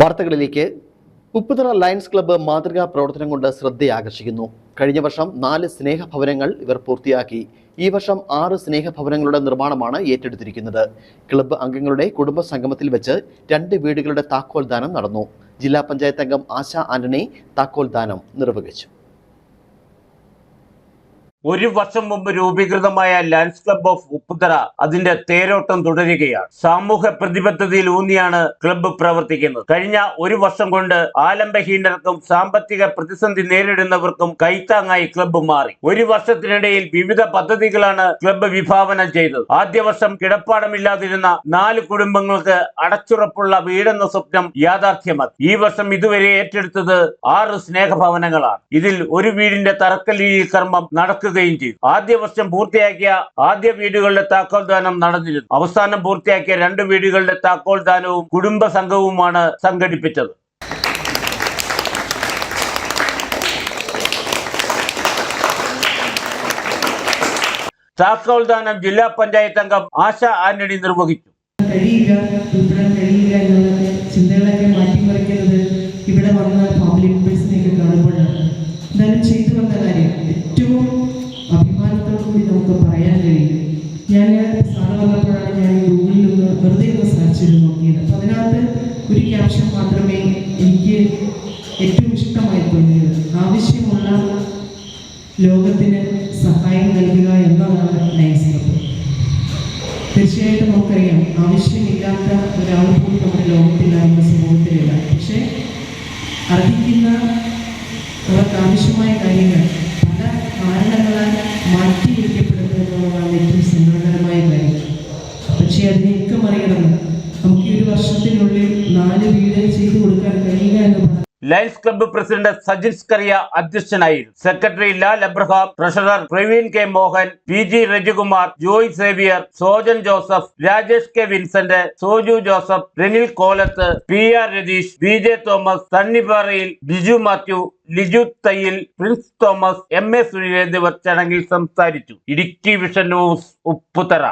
വാർത്തകളിലേക്ക്. Upputhara lions club മാതൃകാ പ്രവർത്തനം കൊണ്ട് ശ്രദ്ധയാകർഷിക്കുന്നു. കഴിഞ്ഞ വർഷം നാല് സ്നേഹഭവനങ്ങൾ ഇവർ പൂർത്തിയാക്കി. ഈ വർഷം ആറ് സ്നേഹഭവനങ്ങളുടെ നിർമ്മാണമാണ് ഏറ്റെടുത്തിരിക്കുന്നത്. ക്ലബ്ബ് അംഗങ്ങളുടെ കുടുംബ സംഗമത്തിൽ വെച്ച് രണ്ട് വീടുകളുടെ താക്കോൽ ദാനം നടന്നു. ജില്ലാ പഞ്ചായത്ത് അംഗം ആശ ആന്റണി താക്കോൽ ദാനം നിർവഹിച്ചു. ഒരു വർഷം മുമ്പ് രൂപീകൃതമായ ലയൺസ് ക്ലബ് ഓഫ് ഉപ്പുതറ അതിന്റെ തേരോട്ടം തുടരുകയാണ്. സാമൂഹ്യ പ്രതിബദ്ധതയിൽ ഊന്നിയാണ് ക്ലബ്ബ് പ്രവർത്തിക്കുന്നത്. കഴിഞ്ഞ ഒരു വർഷം കൊണ്ട് ആലംബഹീനർക്കും സാമ്പത്തിക പ്രതിസന്ധി നേരിടുന്നവർക്കും കൈത്താങ്ങായി ക്ലബ്ബ് മാറി. ഒരു വർഷത്തിനിടയിൽ വിവിധ പദ്ധതികളാണ് ക്ലബ്ബ് വിഭാവനം ചെയ്തത്. ആദ്യ വർഷം കിടപ്പാടമില്ലാതിരുന്ന നാല് കുടുംബങ്ങൾക്ക് അടച്ചുറപ്പുള്ള വീടെന്ന സ്വപ്നം യാഥാർത്ഥ്യമാക്കി. ഈ വർഷം ഇതുവരെ ഏറ്റെടുത്തത് ആറ് സ്നേഹഭവനങ്ങളാണ്. ഇതിൽ ഒരു വീടിന്റെ തറക്കല്ലീ കർമ്മം നടക്കുകയും ചെയ്തു. ആദ്യ വർഷം പൂർത്തിയാക്കിയ ആദ്യ വീടുകളുടെ താക്കോൽ ദാനം നടന്നിരുന്നു. അവസാനം പൂർത്തിയാക്കിയ രണ്ട് വീടുകളുടെ താക്കോൽ ദാനവും കുടുംബ സംഘവുമാണ് സംഘടിപ്പിച്ചത്. താക്കോൽ ദാനം ജില്ലാ പഞ്ചായത്ത് അംഗം ആശ ആന്റണി നിർവഹിച്ചു. ഇവിടെ വന്ന പബ്ലിക് മെമ്പേഴ്സിനെയൊക്കെ കാണുമ്പോഴാണ്. എന്തായാലും ചെയ്തു വന്ന കാര്യം ഏറ്റവും അഭിമാനത്തോടു കൂടി നമുക്ക് പറയാൻ കഴിയും ഞാൻ സാറ് വന്നപ്പോഴാണ് ഞാൻ ഗൂഗിളിൽ നിന്ന് വെറുതെ ഒന്ന് സെർച്ച് ചെയ്ത് നോക്കിയത് അപ്പം അതിനകത്ത് ഒരു ക്യാപ്ഷൻ മാത്രമേ എനിക്ക് ഏറ്റവും ഇഷ്ടമായി തോന്നിയത് ആവശ്യമുള്ള ലോകത്തിന് സഹായം നൽകുക എന്നതാണ് നൈസ് ക്ലബ്ബ് തീർച്ചയായിട്ടും നമുക്കറിയാം. ആവശ്യമില്ലാത്ത ഒരാൾ പോലും നമ്മുടെ ലോകത്തില്ല നമ്മുടെ സമൂഹത്തിലില്ല. പക്ഷേ അർഹിക്കുന്ന അവർക്ക് ആവശ്യമായ കാര്യങ്ങൾ പക്ഷേ അതിനെയൊക്കെ മറികടന്ന് നമുക്ക് ഈ ഒരു വർഷത്തിനുള്ളിൽ നാല് വീട് ചെയ്തു കൊടുക്കാൻ കഴിയുക എന്ന് lions club president Sajin Skaria അധ്യക്ഷനായിരുന്നു secretary Lal Abraham treasurer Praveen K Mohan P G Rajikumar Joy Xavier Sojan Joseph Rajesh K Vincent Soju Joseph Renil Kolath P R Ratheesh B J Thomas തണ്ണിപ്പാറയിൽ ബിജു മാത്യു ലിജു തയ്യിൽ പ്രിൻസ് തോമസ് എം എ സുനിൽ എന്നിവർ ചടങ്ങിൽ സംസാരിച്ചു. Idukki vision news Upputhara.